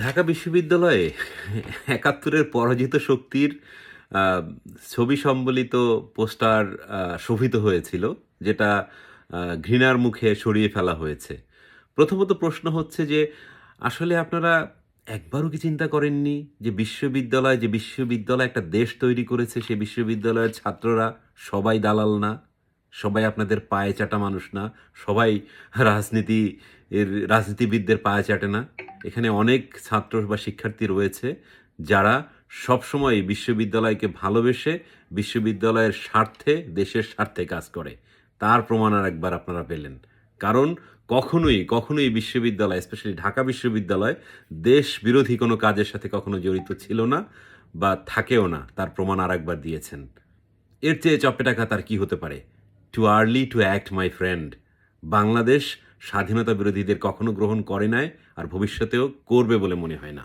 ঢাকা বিশ্ববিদ্যালয়ে একাত্তরের পরাজিত শক্তির ছবি সম্বলিত পোস্টার শোভিত হয়েছিল, যেটা ঘৃণার মুখে সরিয়ে ফেলা হয়েছে। প্রথমত প্রশ্ন হচ্ছে যে, আসলে আপনারা একবারও কি চিন্তা করেননি যে বিশ্ববিদ্যালয় যে বিশ্ববিদ্যালয় একটা দেশ তৈরি করেছে, সে বিশ্ববিদ্যালয়ের ছাত্ররা সবাই দালাল না, সবাই আপনাদের পায়ে চাটা মানুষ না, সবাই রাজনীতি এর রাজনীতিবিদদের পায়ে চাটে না? এখানে অনেক ছাত্র বা শিক্ষার্থী রয়েছে যারা সবসময় বিশ্ববিদ্যালয়কে ভালোবেসে বিশ্ববিদ্যালয়ের স্বার্থে, দেশের স্বার্থে কাজ করে। তার প্রমাণ আর একবার আপনারা পেলেন। কারণ কখনোই কখনোই বিশ্ববিদ্যালয় স্পেশালি ঢাকা বিশ্ববিদ্যালয়, দেশ বিরোধী কোনো কাজের সাথে কখনো জড়িত ছিল না বা থাকেও না। তার প্রমাণ আর একবার দিয়েছেন। এর চেয়ে চপে টাকা তার কি হতে পারে? Too early to act my friend Bangladesh স্বাধীনতা বিরোধীদের কখনো গ্রহণ করে নাই আর ভবিষ্যতেও করবে বলে মনে হয় না।